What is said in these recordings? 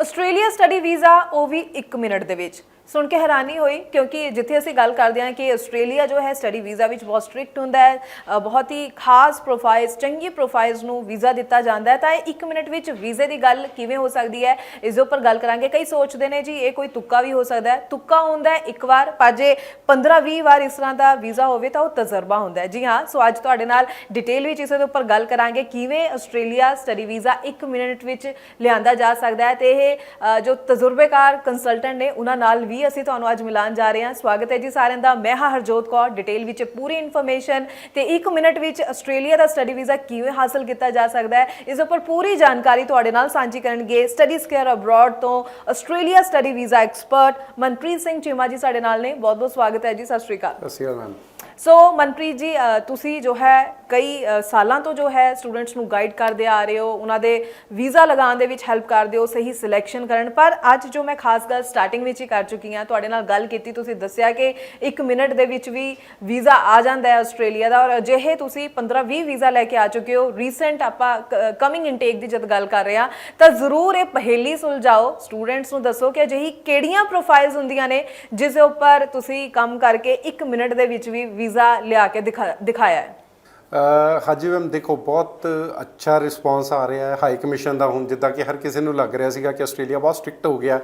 Australia study visa ਉਹ ਵੀ 1 minute ਦੇ ਵਿੱਚ। ਸੁਣ ਕੇ ਹੈਰਾਨੀ ਹੋਈ, ਕਿਉਂਕਿ ਜਿੱਥੇ ਅਸੀਂ ਗੱਲ ਕਰਦੇ ਹਾਂ ਕਿ ਆਸਟ੍ਰੇਲੀਆ ਜੋ ਹੈ ਸਟੱਡੀ ਵੀਜ਼ਾ ਵਿੱਚ ਬਹੁਤ ਸਟ੍ਰਿਕਟ ਹੁੰਦਾ ਹੈ ਬਹੁਤ ਹੀ ਖਾਸ ਪ੍ਰੋਫਾਈਲਸ ਚੰਗੀ ਪ੍ਰੋਫਾਈਲਸ ਨੂੰ ਵੀਜ਼ਾ ਦਿੱਤਾ ਜਾਂਦਾ ਹੈ। ਤਾਂ ਇਹ 1 ਮਿੰਟ ਵਿੱਚ ਵੀਜ਼ੇ ਦੀ ਗੱਲ ਕਿਵੇਂ ਹੋ ਸਕਦੀ ਹੈ? ਇਸ ਦੇ ਉੱਪਰ ਗੱਲ ਕਰਾਂਗੇ। ਕਈ ਸੋਚਦੇ ਨੇ ਜੀ, ਇਹ ਕੋਈ ਤੁੱਕਾ ਵੀ ਹੋ ਸਕਦਾ ਹੈ। ਤੁੱਕਾ ਹੁੰਦਾ ਹੈ ਇੱਕ ਵਾਰ, ਪਰ ਜੇ 15-20 ਵਾਰ ਇਸ ਤਰ੍ਹਾਂ ਦਾ ਵੀਜ਼ਾ ਹੋਵੇ ਤਾਂ ਉਹ ਤਜਰਬਾ ਹੁੰਦਾ ਹੈ। ਜੀ ਹਾਂ, ਸੋ ਅੱਜ ਤੁਹਾਡੇ ਨਾਲ ਡਿਟੇਲ ਵਿੱਚ ਇਸ ਦੇ ਉੱਪਰ ਗੱਲ ਕਰਾਂਗੇ, ਕਿਵੇਂ ਆਸਟ੍ਰੇਲੀਆ ਸਟੱਡੀ ਵੀਜ਼ਾ 1 ਮਿੰਟ ਵਿੱਚ ਲਿਆਂਦਾ ਜਾ ਸਕਦਾ ਹੈ। ਤੇ ਇਹ ਜੋ ਤਜਰਬੇਕਾਰ ਕੰਸਲਟੈਂਟ ਨੇ, ਉਹਨਾਂ ਨਾਲ ਵੀ ਅਸੀਂ ਤੁਹਾਨੂੰ ਅੱਜ ਮਿਲਾਨ ਜਾ ਰਹੇ ਹਾਂ। ਸਵਾਗਤ ਹੈ ਜੀ ਸਾਰਿਆਂ ਦਾ। ਮੈਂ ਹਾਂ ਹਰਜੋਤ ਕੌਰ। ਡਿਟੇਲ ਵਿੱਚ ਪੂਰੀ ਇਨਫੋਰਮੇਸ਼ਨ ਤੇ 1 ਮਿੰਟ ਵਿੱਚ ਆਸਟ੍ਰੇਲੀਆ ਦਾ ਸਟੱਡੀ ਵੀਜ਼ਾ ਕਿਵੇਂ ਹਾਸਲ ਕੀਤਾ ਜਾ ਸਕਦਾ ਹੈ, ਇਸ ਉੱਪਰ ਪੂਰੀ ਜਾਣਕਾਰੀ ਤੁਹਾਡੇ ਨਾਲ ਸਾਂਝੀ ਕਰਨਗੇ। ਸਟੱਡੀ ਸਕੇਅਰ ਅਬਰਾਡ ਤੋਂ Australia study visa expert Manpreet Singh Cheema ji ਸਾਡੇ ਨਾਲ ਨੇ। ਬਹੁਤ ਬਹੁਤ ਸਵਾਗਤ ਹੈ ਜੀ। ਸਤਿ ਸ਼੍ਰੀ ਅਕਾਲ। ਸਤਿ ਸ਼੍ਰੀ ਅਕਾਲ ਸੋ ਮਨਪ੍ਰੀਤ ਜੀ ਤੁਸੀਂ ਜੋ ਹੈ ਕਈ ਸਾਲਾਂ ਤੋਂ ਜੋ ਹੈ ਸਟੂਡੈਂਟਸ ਨੂੰ ਗਾਈਡ ਕਰਦੇ ਆ ਰਹੇ ਹੋ, ਉਹਨਾਂ ਦੇ ਵੀਜ਼ਾ ਲਗਾਉਣ ਦੇ ਵਿੱਚ ਹੈਲਪ ਕਰਦੇ ਹੋ, ਸਹੀ ਸਿਲੈਕਸ਼ਨ ਕਰਨ। ਪਰ ਅੱਜ ਜੋ ਮੈਂ ਖਾਸ ਗੱਲ ਸਟਾਰਟਿੰਗ ਵਿੱਚ ਹੀ ਕਰ ਚੁੱਕੀ ਹਾਂ, ਤੁਹਾਡੇ ਨਾਲ ਗੱਲ ਕੀਤੀ, ਤੁਸੀਂ ਦੱਸਿਆ ਕਿ 1 ਮਿੰਟ ਦੇ ਵਿੱਚ ਵੀ ਵੀਜ਼ਾ ਆ ਜਾਂਦਾ ਹੈ ਆਸਟ੍ਰੇਲੀਆ ਦਾ ਔਰ ਅਜਿਹੇ ਤੁਸੀਂ 15-20 ਵੀਜ਼ਾ ਲੈ ਕੇ ਆ ਚੁੱਕੇ ਹੋ। ਰੀਸੈਂਟ ਆਪਾਂ ਕਮਿੰਗ ਇਨਟੇਕ ਦੀ ਜਦ ਗੱਲ ਕਰ ਰਹੇ ਹਾਂ, ਤਾਂ ਜ਼ਰੂਰ ਇਹ ਪਹੇਲੀ ਸੁਲਝਾਓ। ਸਟੂਡੈਂਟਸ ਨੂੰ ਦੱਸੋ ਕਿ ਅਜਿਹੀ ਕਿਹੜੀਆਂ ਪ੍ਰੋਫਾਈਲਸ ਹੁੰਦੀਆਂ ਨੇ, ਜਿਸ ਦੇ ਉੱਪਰ ਤੁਸੀਂ ਕੰਮ ਕਰਕੇ 1 ਮਿੰਟ ਦੇ ਵਿੱਚ ਵੀ ਵੀਜ਼ਾ ਲਿਆ ਕੇ ਦਿਖਾ- ਦਿਖਾਇਆ ਹੈ। ਅਹ ਮੈਮ, ਦੇਖੋ, ਬਹੁਤ ਅੱਛਾ ਰਿਸਪੌਂਸ ਆ ਰਿਹਾ ਹੈ। ਹਾਈ ਕਮਿਸ਼ਨ ਦਾ ਹੁਣ ਜਿੱਦਾਂ ਕਿ ਹਰ ਕਿਸੇ ਨੂੰ ਲੱਗ ਰਿਹਾ ਸੀਗਾ ਕਿ ਆਸਟ੍ਰੇਲੀਆ ਬਹੁਤ ਸਟ੍ਰਿਕਟ ਹੋ ਗਿਆ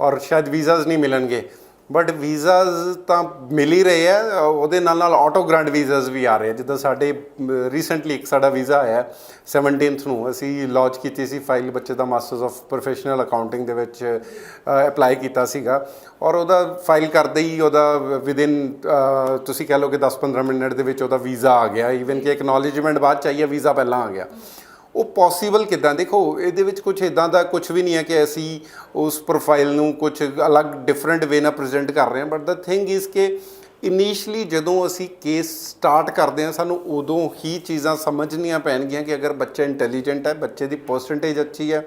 ਔਰ ਸ਼ਾਇਦ ਵੀਜ਼ਾਸ ਨਹੀਂ ਮਿਲਣਗੇ। ਬਟ ਵੀਜ਼ਾਸ ਤਾਂ ਮਿਲ ਹੀ ਰਹੇ ਆ, ਉਹਦੇ ਨਾਲ ਨਾਲ ਆਟੋ ਗ੍ਰਾਂਟ ਵੀਜ਼ਾਸ ਵੀ ਆ ਰਹੇ ਆ। ਜਿੱਦਾਂ ਸਾਡੇ ਰੀਸੈਂਟਲੀ ਇੱਕ ਸਾਡਾ ਵੀਜ਼ਾ ਆਇਆ 17th ਨੂੰ। ਅਸੀਂ ਲਾਂਚ ਕੀਤੀ ਸੀ ਫਾਈਲ ਬੱਚੇ ਦਾ ਮਾਸਟਰਸ ਆਫ ਪ੍ਰੋਫੈਸ਼ਨਲ ਅਕਾਊਂਟਿੰਗ ਦੇ ਵਿੱਚ ਅਪਲਾਈ ਕੀਤਾ ਸੀਗਾ। ਔਰ ਉਹਦਾ ਫਾਈਲ ਕਰਦੇ ਹੀ ਉਹਦਾ ਵਿਦਿਨ ਤੁਸੀਂ ਕਹਿ ਲਓ ਕਿ 10-15 ਮਿੰਟ ਦੇ ਵਿੱਚ ਉਹਦਾ ਵੀਜ਼ਾ ਆ ਗਿਆ। ਈਵਨ ਕਿ ਐਕਨੋਲਜਮੈਂਟ ਬਾਅਦ ਚਾਹੀਏ ਵੀਜ਼ਾ ਪਹਿਲਾਂ ਆ ਗਿਆ। ਉਹ ਪੋਸੀਬਲ ਕਿਦਾਂ? ਦੇਖੋ, ਇਹਦੇ ਵਿੱਚ ਕੁਝ ਇਦਾਂ ਦਾ ਕੁਝ ਵੀ ਨਹੀਂ ਹੈ ਕਿ ਅਸੀਂ ਉਸ ਪ੍ਰੋਫਾਈਲ ਨੂੰ ਕੁਝ ਅਲੱਗ ਡਿਫਰੈਂਟ ਵੇ ਨਾਲ ਪ੍ਰੈਜ਼ੈਂਟ ਕਰ ਰਹੇ ਹਾਂ ਬਟ ਦਾ ਥਿੰਗ ਇਜ਼ ਕਿ ਇਨੀਸ਼ੀਅਲੀ ਜਦੋਂ ਅਸੀਂ ਕੇਸ ਸਟਾਰਟ ਕਰਦੇ ਹਾਂ, ਸਾਨੂੰ ਉਦੋਂ ਹੀ ਚੀਜ਼ਾਂ ਸਮਝਣੀਆਂ ਪੈਣਗੀਆਂ ਕਿ ਅਗਰ ਬੱਚਾ ਇੰਟੈਲੀਜੈਂਟ ਹੈ, ਬੱਚੇ ਦੀ ਪਰਸੈਂਟੇਜ ਅੱਛੀ ਹੈ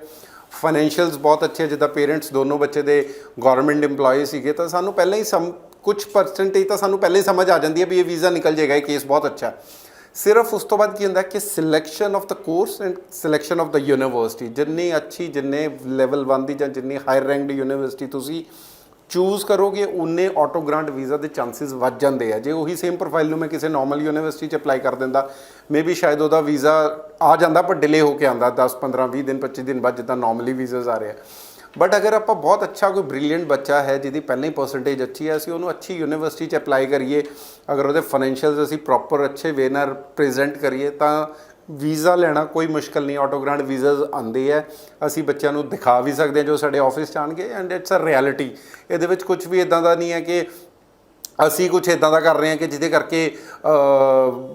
ਫਾਈਨੈਂਸ਼ੀਅਲਸ ਬਹੁਤ ਅੱਛੇ ਜਿੱਦਾਂ ਪੇਰੈਂਟਸ ਦੋਨੋਂ ਬੱਚੇ ਦੇ ਗਵਰਨਮੈਂਟ EMPLOYE ਸੀਗੇ, ਤਾਂ ਸਾਨੂੰ ਪਹਿਲਾਂ ਹੀ ਸਮ ਕੁਝ ਪਰਸੈਂਟੇਜ ਤਾਂ ਸਾਨੂੰ ਪਹਿਲਾਂ ਹੀ ਸਮਝ ਆ ਜਾਂਦੀ ਹੈ ਵੀ ਇਹ ਵੀਜ਼ਾ ਨਿਕਲ ਜਾਏਗਾ, ਇਹ ਕੇਸ ਬਹੁਤ ਅੱਛਾ। ਸਿਰਫ ਉਸ ਤੋਂ ਬਾਅਦ ਕੀ ਹੁੰਦਾ ਕਿ selection of the course and selection of the university ਜਿੰਨੀ ਅੱਛੀ, ਜਿੰਨੇ ਲੈਵਲ 1 ਦੀ ਜਾਂ ਜਿੰਨੀ ਹਾਇਰ ਰੈਂਕਡ ਯੂਨੀਵਰਸਿਟੀ ਤੁਸੀਂ ਚੂਜ਼ ਕਰੋਗੇ ਉਨੇ ਆਟੋ ਗ੍ਰਾਂਟ ਵੀਜ਼ਾ ਦੇ ਚਾਂਸਸ ਵੱਧ ਜਾਂਦੇ ਆ। ਜੇ ਉਹੀ ਸੇਮ ਪ੍ਰੋਫਾਈਲ ਨੂੰ ਮੈਂ ਕਿਸੇ ਨਾਰਮਲ ਯੂਨੀਵਰਸਿਟੀ 'ਚ ਅਪਲਾਈ ਕਰ ਦਿੰਦਾ ਮੇਬੀ ਸ਼ਾਇਦ ਉਹਦਾ ਵੀਜ਼ਾ ਆ ਜਾਂਦਾ ਪਰ ਡਿਲੇ ਹੋ ਕੇ ਆਉਂਦਾ 10 15 20 ਦਿਨ 25 ਦਿਨ ਬਾਅਦ ਜਿੱਦਾਂ ਨਾਰਮਲੀ ਵੀਜ਼ਾਸ ਆ ਰਹੇ ਆ। ਬਟ ਅਗਰ ਆਪਾਂ ਬਹੁਤ ਅੱਛਾ ਕੋਈ ਬ੍ਰਿਲੀਅੰਟ ਬੱਚਾ ਹੈ ਜਿਹਦੀ ਪਹਿਲਾਂ ਹੀ ਪਰਸੈਂਟੇਜ ਅੱਛੀ ਹੈ ਅਸੀਂ ਉਹਨੂੰ ਅੱਛੀ ਯੂਨੀਵਰਸਿਟੀ 'ਚ ਅਪਲਾਈ ਕਰੀਏ ਅਗਰ ਉਹਦੇ ਫਾਈਨੈਂਸ਼ੀਅਲਸ ਅਸੀਂ ਪ੍ਰੋਪਰ ਅੱਛੇ ਵੇ ਨਾਲ ਪ੍ਰੈਜ਼ੈਂਟ ਕਰੀਏ ਤਾਂ ਵੀਜ਼ਾ ਲੈਣਾ ਕੋਈ ਮੁਸ਼ਕਲ ਨਹੀਂ ਆਟੋ ਗ੍ਰਾਂਟ ਵੀਜ਼ਾਸ ਆਉਂਦੇ ਆ ਅਸੀਂ ਬੱਚਿਆਂ ਨੂੰ ਦਿਖਾ ਵੀ ਸਕਦੇ ਹਾਂ ਜੋ ਸਾਡੇ ਆਫਿਸ 'ਚ ਆਣਗੇ ਐਂਡ ਇਟਸ ਅ ਰਿਐਲਿਟੀ ਇਹਦੇ ਵਿੱਚ ਕੁਝ ਵੀ ਇਦਾਂ ਦਾ ਨਹੀਂ ਹੈ ਕਿ ਅਸੀਂ ਕੁਝ ਇਦਾਂ ਦਾ ਕਰ ਰਹੇ ਹਾਂ ਕਿ ਜਿਹਦੇ ਕਰਕੇ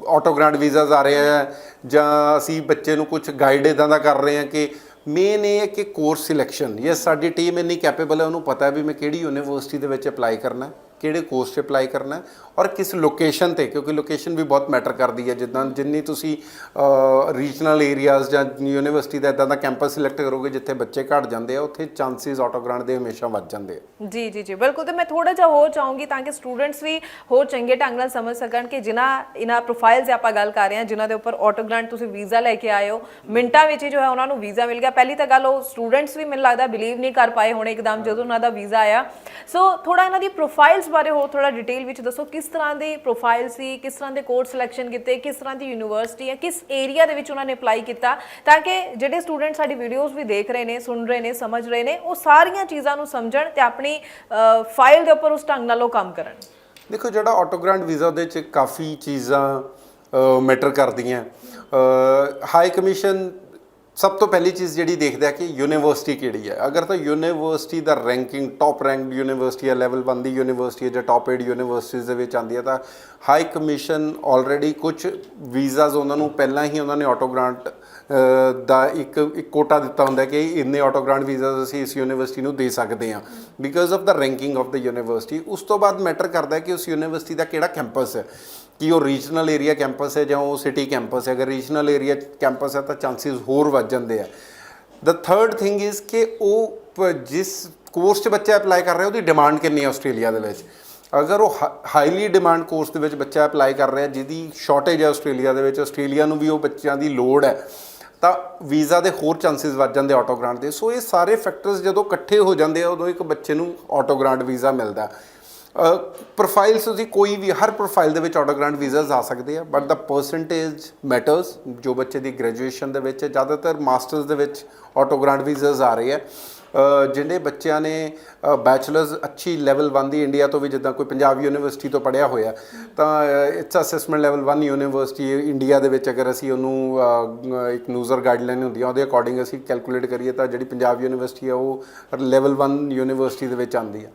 ਆਟੋ ਗ੍ਰਾਂਟ ਵੀਜ਼ਾਸ ਆ ਰਹੇ ਆ ਜਾਂ ਅਸੀਂ ਬੱਚੇ ਨੂੰ ਕੁਝ ਗਾਈਡ ਇਦਾਂ ਦਾ ਕਰ ਰਹੇ ਹਾਂ ਕਿ ਮੇਨ ਇਹ ਹੈ ਕਿ ਕੋਰਸ ਸਿਲੈਕਸ਼ਨ ਯੈਸ ਸਾਡੀ ਟੀਮ ਇੰਨੀ ਕੈਪੇਬਲ ਹੈ, ਉਹਨੂੰ ਪਤਾ ਵੀ ਮੈਂ ਕਿਹੜੀ ਯੂਨੀਵਰਸਿਟੀ ਦੇ ਵਿੱਚ ਅਪਲਾਈ ਕਰਨਾ ਕਿਹੜੇ ਕੋਰਸ 'ਚ ਅਪਲਾਈ ਕਰਨਾ ਔਰ ਕਿਸ ਲੋਕੇਸ਼ਨ ਤੇ, ਕਿਉਂਕਿ ਲੋਕੇਸ਼ਨ ਵੀ ਬਹੁਤ ਮੈਟਰ ਕਰਦੀ ਹੈ। ਜਿੱਦਾਂ ਜਿੰਨੀ ਤੁਸੀਂ ਰੀਜਨਲ ਏਰੀਆਜ਼ ਜਾਂ ਯੂਨੀਵਰਸਿਟੀ ਦਾ ਇਦਾਂ ਦਾ ਕੈਂਪਸ ਸਿਲੈਕਟ ਕਰੋਗੇ ਜਿੱਥੇ ਬੱਚੇ ਘੱਟ ਜਾਂਦੇ ਆ, ਉੱਥੇ ਚਾਂਸਸ ਆਟੋ ਗ੍ਰਾਂਟ ਦੇ ਹਮੇਸ਼ਾ ਵੱਧ ਜਾਂਦੇ ਆ। ਜੀ ਜੀ ਜੀ। ਬਿਲਕੁਲ। ਤੇ ਮੈਂ ਥੋੜਾ ਜਿਹਾ ਹੋਰ ਚਾਹੂੰਗੀ ਤਾਂ ਕਿ ਸਟੂਡੈਂਟਸ ਵੀ ਹੋਰ ਚੰਗੇ ਢੰਗ ਨਾਲ ਸਮਝ ਸਕਣ ਕਿ ਜਿਨ੍ਹਾਂ ਇਹਨਾਂ ਪ੍ਰੋਫਾਈਲਸ ਆਪਾਂ ਗੱਲ ਕਰ ਰਹੇ ਹਾਂ, ਜਿਨ੍ਹਾਂ ਦੇ ਉੱਪਰ ਆਟੋ ਗ੍ਰਾਂਟ ਤੁਸੀਂ ਵੀਜ਼ਾ ਲੈ ਕੇ ਆਏ ਹੋ, ਮਿੰਟਾਂ ਵਿੱਚ ਹੀ ਜੋ ਹੈ ਉਹਨਾਂ ਨੂੰ ਵੀਜ਼ਾ ਮਿਲ ਗਿਆ। ਪਹਿਲੀ ਤਾਂ ਗੱਲ ਉਹ ਸਟੂਡੈਂਟਸ ਵੀ ਮੈਨੂੰ ਲੱਗਦਾ ਬਿਲੀਵ ਨਹੀਂ ਕਰ ਪਾਏ ਹੋਣੇ ਇੱਕਦਮ ਜਦੋਂ ਉਹਨਾਂ ਦਾ ਵੀਜ਼ਾ ਆਇਆ। ਸੋ ਥੋੜਾ ਇਹਨਾਂ ਦੀ ਪ੍ਰੋਫਾਈਲ ਪ੍ਰੋਫਾਈਲਸ ਬਾਰੇ ਹੋਰ ਥੋੜਾ ਡਿਟੇਲ ਵਿੱਚ ਦੱਸੋ, ਕਿਸ ਤਰ੍ਹਾਂ ਦੀ ਪ੍ਰੋਫਾਈਲ ਸੀ, ਕਿਸ ਤਰ੍ਹਾਂ ਦੇ ਕੋਰਸ ਸਿਲੈਕਸ਼ਨ ਕੀਤੇ, ਕਿਸ ਤਰ੍ਹਾਂ ਦੀ ਯੂਨੀਵਰਸਿਟੀ ਹੈ, ਕਿਸ ਏਰੀਆ ਦੇ ਵਿੱਚ ਉਹਨਾਂ ਨੇ ਅਪਲਾਈ ਕੀਤਾ, ਤਾਂ ਕਿ ਜਿਹੜੇ ਸਟੂਡੈਂਟ ਸਾਡੀ ਵੀਡੀਓਜ਼ ਵੀ ਦੇਖ ਰਹੇ ਨੇ, ਸੁਣ ਰਹੇ ਨੇ, ਸਮਝ ਰਹੇ ਨੇ, ਉਹ ਸਾਰੀਆਂ ਚੀਜ਼ਾਂ ਨੂੰ ਸਮਝਣ ਤੇ ਆਪਣੀ ਫਾਈਲ ਦੇ ਉੱਪਰ ਉਸ ਢੰਗ ਨਾਲ ਉਹ ਕੰਮ ਕਰਨ। ਦੇਖੋ, ਜਿਹੜਾ ਆਟੋ ਗ੍ਰਾਂਟ ਵੀਜ਼ਾ ਦੇ ਵਿੱਚ ਕਾਫੀ ਚੀਜ਼ਾਂ ਮੈਟਰ ਕਰਦੀਆਂ। ਹਾਈ ਕਮਿਸ਼ਨ ਸਭ ਤੋਂ ਪਹਿਲੀ ਚੀਜ਼ ਜਿਹੜੀ ਦੇਖਦੇ ਆ ਕਿ ਯੂਨੀਵਰਸਿਟੀ ਕਿਹੜੀ ਹੈ। ਅਗਰ ਤਾਂ ਯੂਨੀਵਰਸਿਟੀ ਦਾ ਰੈਂਕਿੰਗ ਟਾਪ ਰੈਂਕਡ ਯੂਨੀਵਰਸਿਟੀ ਹੈ ਲੈਵਲ 1 ਦੀ ਯੂਨੀਵਰਸਿਟੀ ਜਾਂ ਟਾਪ 8 ਯੂਨੀਵਰਸਿਟੀਜ਼ ਦੇ ਵਿੱਚ ਆਉਂਦੀ ਹੈ ਤਾਂ ਹਾਈ ਕਮਿਸ਼ਨ ਆਲਰੇਡੀ ਕੁਝ ਵੀਜ਼ਾਸ ਉਹਨਾਂ ਨੂੰ ਪਹਿਲਾਂ ਹੀ ਉਹਨਾਂ ਨੇ ਆਟੋ ਗ੍ਰਾਂਟ ਦਾ ਇੱਕ ਇੱਕ ਕੋਟਾ ਦਿੱਤਾ ਹੁੰਦਾ ਕਿ ਇੰਨੇ ਆਟੋ ਗ੍ਰਾਂਟ ਵੀਜ਼ਾਸ ਅਸੀਂ ਇਸ ਯੂਨੀਵਰਸਿਟੀ ਨੂੰ ਦੇ ਸਕਦੇ ਹਾਂ। Because of the ranking of the university ਉਸ ਤੋਂ ਬਾਅਦ ਮੈਟਰ ਕਰਦਾ ਹੈ ਕਿ ਉਸ ਯੂਨੀਵਰਸਿਟੀ ਦਾ ਕਿਹੜਾ ਕੈਂਪਸ ਹੈ। ਕਿ ਉਹ ਰੀਜਨਲ ਏਰੀਆ ਕੈਂਪਸ ਹੈ ਜਾਂ ਉਹ ਸਿਟੀ ਕੈਂਪਸ ਹੈ। ਅਗਰ ਰੀਜਨਲ ਏਰੀਆ ਕੈਂਪਸ ਹੈ ਤਾਂ ਚਾਂਸਸ ਹੋਰ ਵੱਧ ਜਾਂਦੇ ਆ। ਦ ਥਰਡ ਥਿੰਗ ਇਜ਼ ਕਿ ਉਹ ਪ- ਜਿਸ ਕੋਰਸ 'ਚ ਬੱਚਾ ਅਪਲਾਈ ਕਰ ਰਿਹਾ, ਉਹਦੀ ਡਿਮਾਂਡ ਕਿੰਨੀ ਹੈ ਆਸਟ੍ਰੇਲੀਆ ਦੇ ਵਿੱਚ? ਅਗਰ ਉਹ ਹਾਈਲੀ ਡਿਮਾਂਡ ਕੋਰਸ ਦੇ ਵਿੱਚ ਬੱਚਾ ਅਪਲਾਈ ਕਰ ਰਿਹਾ, ਜਿਹਦੀ ਸ਼ਾਰਟੇਜ ਹੈ ਆਸਟ੍ਰੇਲੀਆ ਦੇ ਵਿੱਚ, ਆਸਟ੍ਰੇਲੀਆ ਨੂੰ ਵੀ ਉਹ ਬੱਚਿਆਂ ਦੀ ਲੋੜ ਹੈ, ਤਾਂ ਵੀਜ਼ਾ ਦੇ ਹੋਰ ਚਾਂਸਸ ਵੱਧ ਜਾਂਦੇ ਆਟੋ ਗ੍ਰਾਂਟ ਦੇ। ਸੋ ਇਹ ਸਾਰੇ ਫੈਕਟਰਸ ਜਦੋਂ ਇਕੱਠੇ ਹੋ ਜਾਂਦੇ ਆ, ਉਦੋਂ ਇੱਕ ਬੱਚੇ ਨੂੰ ਆਟੋ ਗ੍ਰਾਂਟ ਵੀਜ਼ਾ ਮਿਲਦਾ। ਪ੍ਰੋਫਾਈਲਸ ਤੁਸੀਂ ਕੋਈ ਵੀ, ਹਰ ਪ੍ਰੋਫਾਈਲ ਦੇ ਵਿੱਚ ਆਟੋ ਗ੍ਰਾਂਟ ਵੀਜ਼ਾਸ ਆ ਸਕਦੇ ਆ ਬਟ ਦਾ ਪਰਸੈਂਟੇਜ ਮੈਟਰਸ ਜੋ ਬੱਚੇ ਦੀ ਗ੍ਰੈਜੂਏਸ਼ਨ ਦੇ ਵਿੱਚ, ਜ਼ਿਆਦਾਤਰ ਮਾਸਟਰਸ ਦੇ ਵਿੱਚ ਆਟੋ ਗ੍ਰਾਂਟ ਵੀਜ਼ਾਸ ਆ ਰਹੇ ਆ। ਜਿਹੜੇ ਬੱਚਿਆਂ ਨੇ ਬੈਚਲਰਸ ਅੱਛੀ ਲੈਵਲ 1 ਦੀ ਇੰਡੀਆ ਤੋਂ ਵੀ ਜਿੱਦਾਂ ਕੋਈ ਪੰਜਾਬ ਯੂਨੀਵਰਸਿਟੀ ਤੋਂ ਪੜ੍ਹਿਆ ਹੋਇਆ, ਤਾਂ it's assessment level 1 university India ਦੇ ਵਿੱਚ ਅਗਰ ਅਸੀਂ ਉਹਨੂੰ ਇੱਕ ਨੂਜ਼ਰ ਗਾਈਡਲਾਈਨ ਹੁੰਦੀ ਆ, ਉਹਦੇ ਅਕੋਰਡਿੰਗ ਅਸੀਂ ਕੈਲਕੂਲੇਟ ਕਰੀਏ ਤਾਂ ਜਿਹੜੀ ਪੰਜਾਬ ਯੂਨੀਵਰਸਿਟੀ ਆ, ਉਹ ਲੈਵਲ 1 ਯੂਨੀਵਰਸਿਟੀ ਦੇ ਵਿੱਚ ਆਉਂਦੀ ਆ।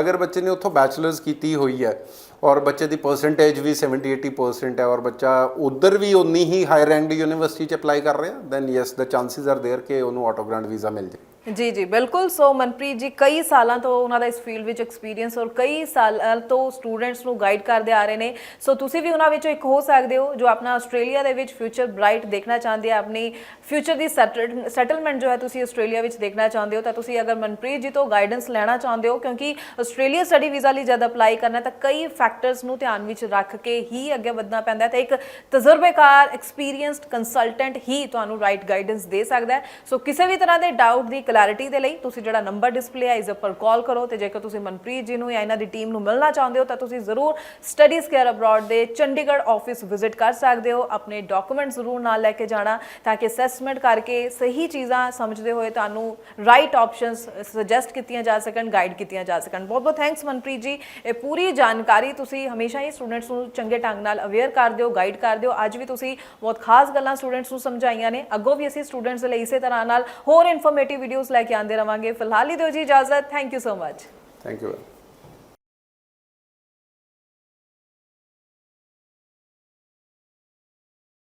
ਅਗਰ ਬੱਚੇ ਨੇ ਉੱਥੋਂ ਬੈਚਲਰਸ ਕੀਤੀ ਹੋਈ ਹੈ ਔਰ ਬੱਚੇ ਦੀ ਪਰਸੈਂਟੇਜ ਵੀ 70 80% ਹੈ ਔਰ ਬੱਚਾ ਉਧਰ ਵੀ ਉਨੀ ਹੀ ਹਾਇਰ ਰੈਂਕਡ ਯੂਨੀਵਰਸਿਟੀ 'ਚ ਅਪਲਾਈ ਕਰ ਰਿਹਾ then yes the chances are there ਕਿ ਉਹਨੂੰ ਆਟੋ ਗ੍ਰਾਂਟ ਵੀਜ਼ਾ ਮਿਲ ਜਾਏ ਜੀ ਜੀ ਬਿਲਕੁਲ ਸੋ ਮਨਪ੍ਰੀਤ ਜੀ ਕਈ ਸਾਲਾਂ ਤੋਂ ਉਹਨਾਂ ਦਾ ਇਸ ਫੀਲਡ ਵਿੱਚ ਐਕਸਪੀਰੀਅੰਸ ਔਰ ਕਈ ਸਾਲਾਂ ਤੋਂ ਸਟੂਡੈਂਟਸ ਨੂੰ ਗਾਈਡ ਕਰਦੇ ਆ ਰਹੇ ਨੇ ਸੋ ਤੁਸੀਂ ਵੀ ਉਹਨਾਂ ਵਿੱਚੋਂ ਇੱਕ ਹੋ ਸਕਦੇ ਹੋ ਜੋ ਆਪਣਾ ਆਸਟ੍ਰੇਲੀਆ ਦੇ ਵਿੱਚ ਫਿਊਚਰ ਬ੍ਰਾਈਟ ਦੇਖਣਾ ਚਾਹੁੰਦੇ ਆ ਆਪਣੀ ਫਿਊਚਰ ਦੀ ਸੈਟਲਮੈਂਟ ਜੋ ਹੈ ਤੁਸੀਂ ਆਸਟ੍ਰੇਲੀਆ ਵਿੱਚ ਦੇਖਣਾ ਚਾਹੁੰਦੇ ਹੋ ਤਾਂ ਤੁਸੀਂ ਅਗਰ ਮਨਪ੍ਰੀਤ ਜੀ ਤੋਂ ਗਾਈਡੈਂਸ ਲੈਣਾ ਚਾਹੁੰਦੇ ਹੋ ਕਿਉਂਕਿ ਆਸਟ੍ਰੇਲੀਆ ਸਟੱਡੀ ਵੀਜ਼ਾ ਲਈ ਜਦ ਅਪਲਾਈ ਕਰਨਾ ਹੈ ਤਾਂ ਕਈ ਫੈਕਟਰਸ ਨੂੰ ਧਿਆਨ ਵਿੱਚ ਰੱਖ ਕੇ ਹੀ ਅੱਗੇ ਵਧਣਾ ਪੈਂਦਾ ਹੈ। ਇੱਕ ਤਜਰਬੇਕਾਰ ਐਕਸਪੀਰੀਅੰਸਡ ਕੰਸਲਟੈਂਟ ਹੀ ਤੁਹਾਨੂੰ ਰਾਈਟ ਗਾਈਡੈਂਸ ਦੇ ਸਕਦਾ ਹੈ। ਸੋ ਕਿਸੇ ਵੀ ਤਰ੍ਹਾਂ ਦੇ ਡਾਊਟ ਦੀ ਕਲੈਰਿਟੀ ਦੇ ਲਈ ਤੁਸੀਂ ਜਿਹੜਾ ਨੰਬਰ ਡਿਸਪਲੇ ਹੈ, ਇਸ ਉੱਪਰ ਕਾਲ ਕਰੋ ਤੇ ਜੇਕਰ ਤੁਸੀਂ ਮਨਪ੍ਰੀਤ ਜੀ ਨੂੰ ਜਾਂ ਇਹਨਾਂ ਦੀ ਟੀਮ ਨੂੰ ਮਿਲਣਾ ਚਾਹੁੰਦੇ ਹੋ, ਤਾਂ ਤੁਸੀਂ ਜ਼ਰੂਰ ਸਟੱਡੀਜ਼ ਕੇਅਰ ਅਬਰਾਡ ਦੇ ਚੰਡੀਗੜ੍ਹ ਆਫਿਸ ਵਿਜ਼ਿਟ ਕਰ ਸਕਦੇ ਹੋ। ਆਪਣੇ ਡਾਕੂਮੈਂਟ ਜ਼ਰੂਰ ਨਾਲ ਲੈ ਕੇ ਜਾਣਾ ਤਾਂ ਕਿ ਅਸੈਸਮੈਂਟ ਕਰਕੇ ਸਹੀ ਚੀਜ਼ਾਂ ਸਮਝਦੇ ਹੋਏ ਤੁਹਾਨੂੰ ਰਾਈਟ ਆਪਸ਼ਨਸ ਸੁਜੈਸਟ ਕੀਤੀਆਂ ਜਾ ਸਕਣ ਗਾਈਡ ਕੀਤੀਆਂ ਜਾ ਸਕਣ। ਬਹੁਤ ਬਹੁਤ ਥੈਂਕਸ ਮਨਪ੍ਰੀਤ ਜੀ। ਇਹ ਪੂਰੀ ਜਾਣਕਾਰੀ ਤੁਸੀਂ ਹਮੇਸ਼ਾ ਹੀ ਸਟੂਡੈਂਟਸ ਨੂੰ ਚੰਗੇ ਢੰਗ ਨਾਲ ਅਵੇਅਰ ਕਰਦੇ ਹੋ ਗਾਈਡ ਕਰਦੇ ਹੋ ਅੱਜ ਵੀ ਤੁਸੀਂ ਬਹੁਤ ਖਾਸ ਗੱਲਾਂ ਸਟੂਡੈਂਟਸ ਨੂੰ ਸਮਝਾਈਆਂ ਨੇ। ਅੱਗੋਂ ਵੀ ਅਸੀਂ ਸਟੂਡੈਂਟਸ ਲਈ ਇਸੇ ਤਰ੍ਹਾਂ ਨਾਲ ਹੋਰ ਇਨਫੋਰਮੇਟਿਵ ਵੀਡੀਓਜ਼ ਲੈ ਕੇ ਆਉਂਦੇ ਰਵਾਂਗੇ। ਫਿਲਹਾਲ ਹੀ ਦਿਓ ਜੀ ਇਜਾਜ਼ਤ। Thank you so much thank you